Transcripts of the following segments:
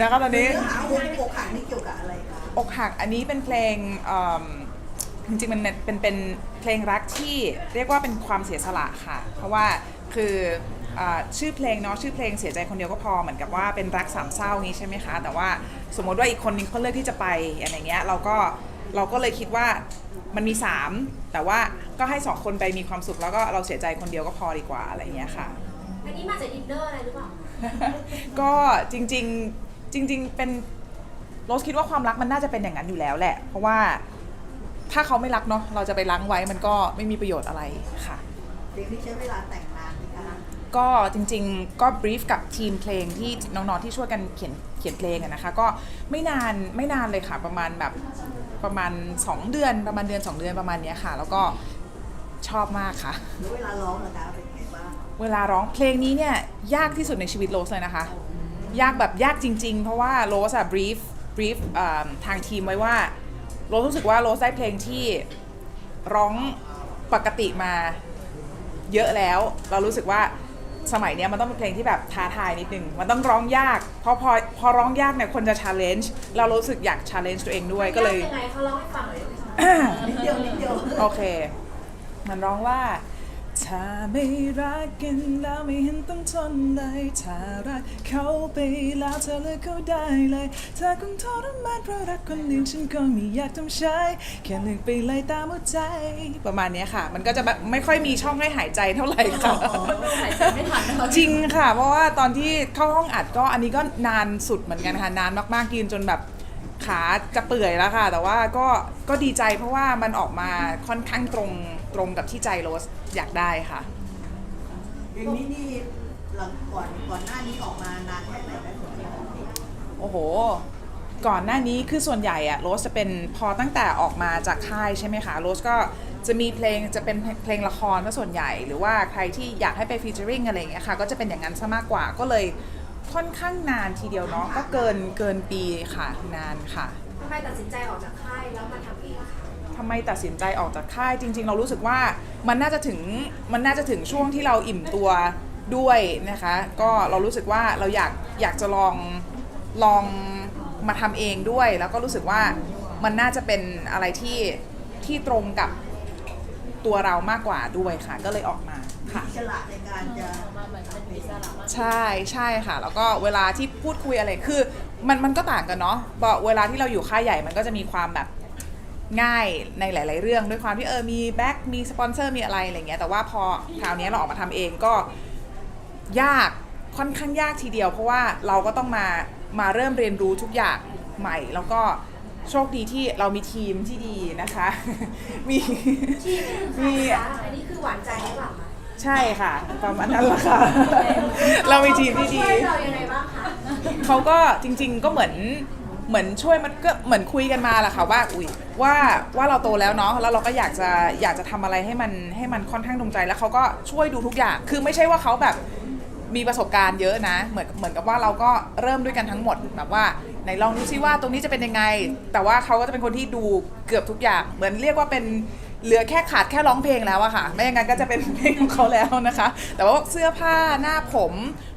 นะคะตอนนี้ เนื้อหาอกอกหักนี่เกี่ยวกับอะไรคะอกหักอันนี้เป็นเพลงเอิ่มจริงๆมันเป็นเป็นเพลงรักที่เรียกว่าเป็นความเสียสละค่ะ เพราะว่าคืออ่าชื่อเพลงเนาะชื่อเพลงเสียใจคนเดียวก็พอเหมือนกับว่าเป็นรักสามเศร้านี้ใช่ไหมคะ แต่ว่าสมมติว่าอีกคนนึงเขาเลือกที่จะไปอะไรเงี้ยเราก็เราก็เลยคิดว่ามันมีสามแต่ว่าก็ให้สองคนไปมีความสุขแล้วก็เราเสียใจคนเดียวก็พอดีกว่าอะไรเงี้ยค่ะ อันนี้มาจากอินเนอร์อะไรหรือเปล่า ก็จริงๆ จริง ๆ เป็นโรสคิดว่าความรักมันน่าจะเป็นอย่างนั้นอยู่แล้วแหละ เพราะว่าถ้าเขาไม่รักเนาะเราจะไปล้างไว้มันก็ไม่มีประโยชน์อะไรค่ะเพลงนี้ใช้เวลาแต่งนานไหมคะก็จริงๆก็บรีฟกับทีมเพลงที่น้องๆที่ช่วยกันเขียนเขียนเพลงอะนะคะ ก็ไม่นานไม่นานเลยค่ะ ประมาณแบบประมาณ 2 เดือนประมาณเดือน 2 เดือนประมาณเนี้ยค่ะ แล้วก็ชอบมากค่ะ แล้วเวลาร้องนะคะเป็นไงบ้างเวลาร้องเพลงนี้เนี่ยยากที่สุดในชีวิตโรสเลยนะคะ ยากแบบยากจริง ๆ เพราะว่าโรสอะบรีฟบรีฟทางทีมไว้ว่าโรสรู้สึกว่าโรสได้เพลงที่ร้องปกติมาเยอะแล้ว เรารู้สึกว่าสมัยเนี้ยมันต้องเป็นเพลงที่แบบท้าทายนิดนึง มันต้องร้องยากเพราะพอพอร้องยากเนี่ยคนจะ challenge เรารู้สึกอยาก challenge ตัวเองด้วยก็เลยยังไงเขาเล่าให้ฟังหน่อยได้ไหมคะนิดเดียวนิดเดียวโอเค มันร้องว่า ถ้าไม่รักกันแล้วไม่เห็นต้องทนเลย ถ้ารักเขาไปแล้วเธอเลิกเขาได้เลยเธอคงทรมานเพราะรักคนอื่นฉันก็ไม่อยากทำใช้ แค่เลือกไปเลยตามหัวใจ ประมาณเนี้ยค่ะ มันก็จะแบบไม่ค่อยมีช่องให้หายใจเท่าไหร่ค่ะ หายใจไม่ทันนะคะจริงค่ะ เพราะว่าตอนที่เข้าห้องอัดก็อันนี้ก็นานสุดเหมือนกันค่ะ นานมากๆยืนจนแบบขาจะเปื่อยแล้วค่ะ แต่ว่าก็ก็ดีใจเพราะว่ามันออกมาค่อนข้างตรง ตรงกับที่ใจโรสอยากได้ค่ะ เพลงนี้นี่หลังก่อนก่อนหน้านี้ออกมานานแค่ไหนแล้วถึงจะออกเพลงโอ้โห ก่อนหน้านี้คือส่วนใหญ่อะโรสจะเป็นพอตั้งแต่ออกมาจากค่ายใช่ไหมคะโรสก็จะมีเพลงจะเป็นเพลงละครซะส่วนใหญ่ หรือว่าใครที่อยากให้ไปฟีเจอริงอะไรอย่างเงี้ยค่ะก็จะเป็นอย่างนั้นซะมากกว่าก็เลยค่อนข้างนานทีเดียวเนาะก็เกินเกินปีค่ะนานค่ะ ทำไมตัดสินใจออกจากค่ายแล้วมาทำเองคะทำไมตัดสินใจออกจากค่ายจริง ๆ เรารู้สึกว่ามันน่าจะถึงมันน่าจะถึงช่วงที่เราอิ่มตัวด้วยนะคะ ก็เรารู้สึกว่าเราอยากอยากจะลองลองมาทำเองด้วย แล้วก็รู้สึกว่ามันน่าจะเป็นอะไรที่ที่ตรงกับตัวเรามากกว่าด้วยค่ะ ก็เลยออกมาค่ะอิสระในการจะใช่ใช่ค่ะ แล้วก็เวลาที่พูดคุยอะไรคือ มันมันก็ต่างกันเนาะบอกเวลาที่เราอยู่ค่ายใหญ่มันก็จะมีความแบบ ง่ายในหลาย ๆ เรื่องด้วยความที่เออมีแบ็กมีสปอนเซอร์มีอะไรอะไรเงี้ยแต่ว่าพอคราวนี้เราออกมาทำเองก็ยากค่อนข้างยากทีเดียว เพราะว่าเราก็ต้องมามาเริ่มเรียนรู้ทุกอย่างใหม่ แล้วก็โชคดีที่เรามีทีมที่ดีนะคะ มีที่นี่คือใครมีคะอันนี้คือหวานใจหรือเปล่าคะใช่ค่ะประมาณนั้นแหละค่ะ เรามีทีมที่ดีเขาช่วยเรายังไงบ้างคะเขาก็จริง ๆ ก็เหมือน เหมือนช่วยมันก็เหมือนคุยกันมาแหละค่ะว่าอุ้ยว่าว่าเราโตแล้วเนาะแล้วเราก็อยากจะอยากจะทำอะไรให้มันให้มันค่อนข้างตรงใจแล้วเขาก็ช่วยดูทุกอย่าง คือไม่ใช่ว่าเขาแบบมีประสบการณ์เยอะนะ เหมือนเหมือนกับว่าเราก็เริ่มด้วยกันทั้งหมดแบบว่าไหนลองดูซิว่าตรงนี้จะเป็นยังไง แต่ว่าเขาก็จะเป็นคนที่ดูเกือบทุกอย่าง เหมือนเรียกว่าเป็นเหลือแค่ขาดแค่ร้องเพลงแล้วอะค่ะ ไม่อย่างนั้นก็จะเป็นเพลงของเขาแล้วนะคะ แต่ว่าเสื้อผ้าหน้าผม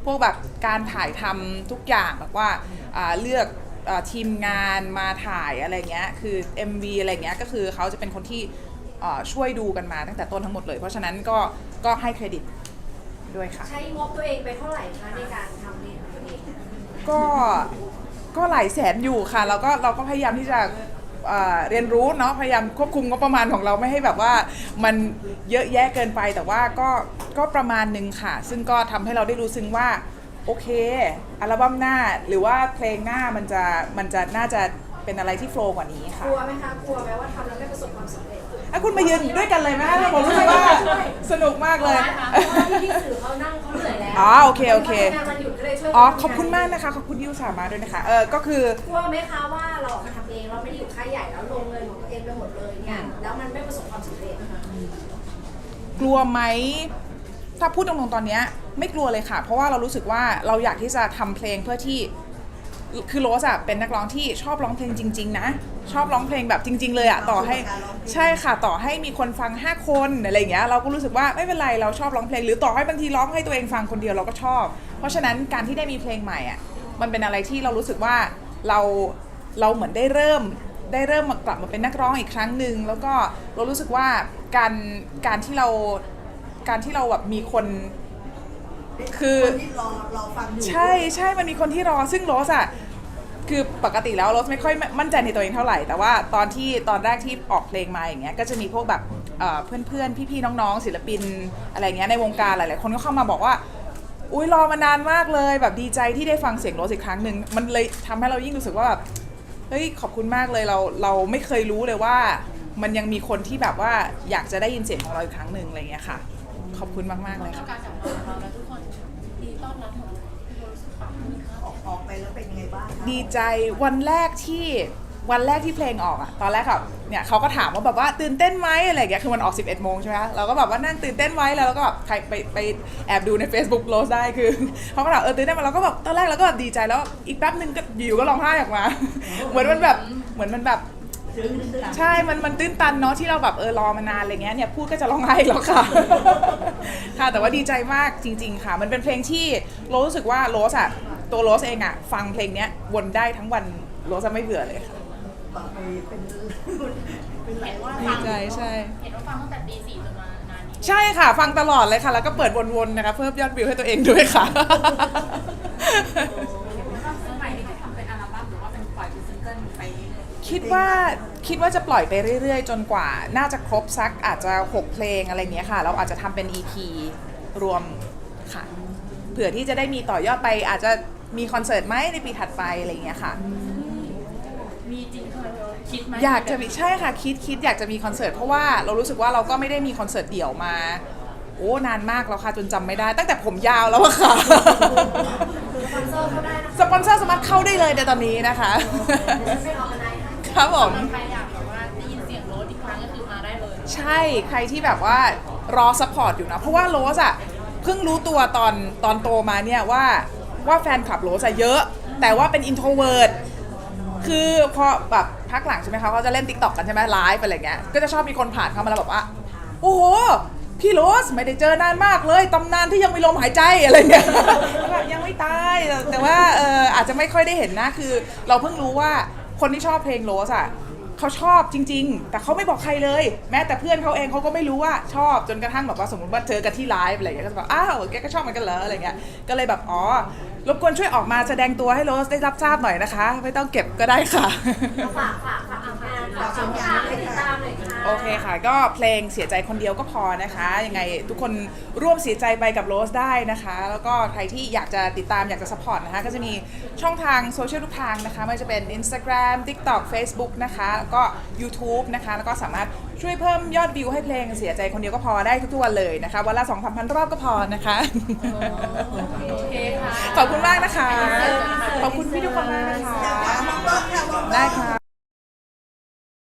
พวกแบบการถ่ายทำทุกอย่างแบบว่าเลือก อาทีมงานมาถ่ายอะไรเงี้ยคือ MV อะไรเงี้ยก็คือเขาจะเป็นคนที่อ่าช่วยดูกันมาตั้งแต่ต้นทั้งหมดเลย เพราะฉะนั้นก็ก็ให้เครดิตด้วยค่ะ ใช้งบตัวเองไปเท่าไหร่คะในการทำเพลงของตัวเองก็ก็หลายแสนอยู่ค่ะแล้วก็เราก็พยายามที่จะเอ่อเรียนรู้เนาะพยายามควบคุมงบประมาณของเราไม่ให้แบบว่ามันเยอะแยะเกินไปแต่ว่าก็ก็ประมาณหนึ่งค่ะ ซึ่งก็ทำให้เราได้รู้ซึ้งว่า โอเค อัลบั้มหน้าหรือว่าเพลงหน้ามันจะมันจะน่าจะเป็นอะไรที่โฟล์กว่านี้กค่ะลัวไหมคะ กลัวไหมว่าทำแล้วไม่ประสบความสำเร็จถ้าคุณมายืนด้วยกันเลยไหมคะผมรู้สึกว่าสนุกมากเลย เพราะว่าพี่สื่อเขานั่งเขาเหนื่อยแล้วอ๋อโอเคโอเคงานวันหยุดก็เลยช่วยอ๋อขอบคุณมากนะคะขอบคุณที่อุตส่าห์มาด้วยนะคะเออก็คือกลัวไหมคะว่าเราออกมาทำเองเราไม่ได้อยู่ค่ายใหญ่แล้วลงเงินของตัวเองไปหมดเลยเนี่ยแล้วมันไม่ประสบความสำเร็จนะคะกลัวไหม ถ้าพูดตรงๆตอนเนี้ยไม่กลัวเลยค่ะ เพราะว่าเรารู้สึกว่าเราอยากที่จะทำเพลงเพื่อที่ คือโรสอะเป็นนักร้องที่ชอบร้องเพลงจริง ๆ นะ ชอบร้องเพลงแบบจริง ๆ เลยอะต่อให้ใช่ค่ะต่อให้มีคนฟัง 5 คนอะไรอย่างเงี้ยเราก็รู้สึกว่าไม่เป็นไรเราชอบร้องเพลง หรือต่อให้บางทีร้องให้ตัวเองฟังคนเดียวเราก็ชอบ เพราะฉะนั้นการที่ได้มีเพลงใหม่อะมันเป็นอะไรที่เรารู้สึกว่าเราเราเหมือนได้เริ่มได้เริ่มมากลับมาเป็นนักร้องอีกครั้งหนึ่งแล้วก็เรารู้สึกว่าการการที่เรา การที่เราแบบมีคน คือนที่รอรอฟังอยู่ใช่ใช่มันมีคนที่รอซึ่งโรสอะคือปกติแล้วโรสไม่ค่อยมั่นใจในตัวเองเท่าไหร่ แต่ว่าตอนที่ตอนแรกที่ออกเพลงมาอย่างเงี้ยก็จะมีพวกแบบเอ่อเพื่อนๆพี่ๆน้องๆ ศิลปินอะไรเงี้ยในวงการหลายๆคนก็เข้ามาบอกว่า อุ้ยรอมานานมากเลย แบบดีใจที่ได้ฟังเสียงโรสอีกครั้งหนึ่งมันเลยทำให้เรายิ่งรู้สึกว่าแบบเฮ้ยขอบคุณมากเลยเราเราไม่เคยรู้เลยว่า มันยังมีคนที่แบบว่าอยากจะได้ยินเสียงของเราอีกครั้งหนึ่งอะไรเงี้ยค่ะ ขอบคุณมากๆเลยค่ะการกลับมาของเราแล้วทุกคนดีต้อนรับหมดเลยที่เรารู้สึกปรับปรุงค่ะออกออกไปแล้วเป็นยังไงบ้างคะดีใจวันแรกที่วันแรกที่เพลงออกอะตอนแรกอะเนี่ยเขาก็ถามว่าแบบว่าตื่นเต้นไหมอะไรอย่างเงี้ยคือมันออก 11โมงใช่ไหมคะเราก็แบบว่านั่งตื่นเต้นไว้แล้วเราก็แบบใครไปไปแอบดูใน Facebook โรสได้คือเขาก็ถามเออตื่นเต้นไหมาเราก็แบบตอนแรกเราก็แบบดีใจแล้วอีกแป๊บนึงก็อยู่ก็ร้องไห้ออกมา เหมือนมันแบบเหมือนมันแบบ ซึ้งซึ้งใช่ มันมันตื้นตันเนาะที่เราแบบเออรอมานานอะไรเงี้ยเนี่ยพูดก็จะร้องไห้อีกแล้วค่ะ ค่ะ แต่ว่าดีใจมากจริง ๆ ค่ะ มันเป็นเพลงที่โรสรู้สึกว่าโรสอะตัวโรสเองอะฟังเพลงเนี้ยวนได้ทั้งวันโรสจะไม่เบื่อเลยค่ะฟังไปเป็นเป็นหลายว่าดีใจใช่ เห็นว่าฟังตั้งแต่ตีสี่จนมานานนี้ใช่ค่ะ ฟังตลอดเลยค่ะ แล้วก็เปิดวนๆนะคะเพิ่มยอดวิวให้ตัวเองด้วยค่ะ คิดว่าคิดว่าจะปล่อยไปเรื่อยๆ จนกว่า น่าจะครบสักอาจจะ 6 เพลงอะไรเงี้ยค่ะ เราอาจจะทำเป็น EP รวมค่ะ เผื่อที่จะได้มีต่อยอดไป อาจจะมีคอนเสิร์ตไหมในปีถัดไปอะไรเงี้ยค่ะๆมีจริงเคยคิดไหมอยากจะมีใช่ค่ะคิดคิดอยากจะมีคอนเสิร์ตเพราะว่าเรารู้สึกว่าเราก็ไม่ได้มีคอนเสิร์ตเดี่ยวมา โอ้นานมากแล้วค่ะจนจำไม่ได้ ตั้งแต่ผมยาวแล้วอะค่ะ สปอนเซอร์เขาได้นะสปอนเซอร์สามารถเข้าได้เลยในตอนนี้นะคะเดี๋ยวฉันไปออกกันได้ให้ ครับผม ใครอยากแบบว่าได้ยินเสียงโรสอีกครั้งก็คือมาได้เลย ใช่ใครที่แบบว่ารอซัพพอร์ตอยู่นะ เพราะว่าโรสอะเพิ่งรู้ตัวตอนตอนโตมาเนี่ยว่าว่าแฟนคลับโรสอะเยอะ แต่ว่าเป็นอินโทรเวิร์ดคือพอแบบพักหลังใช่ไหมคะเขาจะเล่นติ๊กต็อกกันใช่ไหมไลฟ์อะไรเงี้ยก็จะชอบมีคนผ่านเข้ามาแล้วแบบว่า โอ้โห พี่โรสไม่ได้เจอนานมากเลยตำนานที่ยังมีลมหายใจอะไรเงี้ยแบบยังไม่ตายแต่แต่ว่าเอออาจจะไม่ค่อยได้เห็นนะคือ เราเพิ่งรู้ว่า คนที่ชอบเพลงโรสอะเขาชอบจริง ๆ แต่เขาไม่บอกใครเลย แม้แต่เพื่อนเขาเองเขาก็ไม่รู้ว่าชอบจนกระทั่งแบบว่าสมมติว่าเจอกันที่ไลฟ์อะไรอย่างเงี้ยก็จะแบบอ้าวแกก็ชอบเหมือนกันเหรออะไรเงี้ยก็เลยแบบอ๋อรบกวนช่วยออกมาแสดงตัวให้โรสได้รับทราบหน่อยนะคะ ไม่ต้องเก็บก็ได้ค่ะฝากฝากฝ ฝากงานฝากช่องทางให้ติดตามหน่อยค่ะ โอเคค่ะ ก็เพลงเสียใจคนเดียวก็พอนะคะยังไงทุกคนร่วมเสียใจไปกับโรสได้นะคะ แล้วก็ใครที่อยากจะติดตามอยากจะสปอร์ตนะคะ ก็จะมีช่องทางโซเชียลทุกทางนะคะ ไม่ว่าจะเป็น Instagram TikTok Facebook นะคะ แล้วก็ YouTube นะคะ แล้วก็สามารถช่วยเพิ่มยอดวิวให้เพลงเสียใจคนเดียวก็พอได้ทุกๆวันเลยนะคะ วันละ2 3 0 0 รอบก็พอนะคะ โอเคค่ะ ขอบคุณมากนะคะ ขอบคุณพี่ทุกคนมากนะคะมองกล้องค่ะมองกล้องได้ค่ะ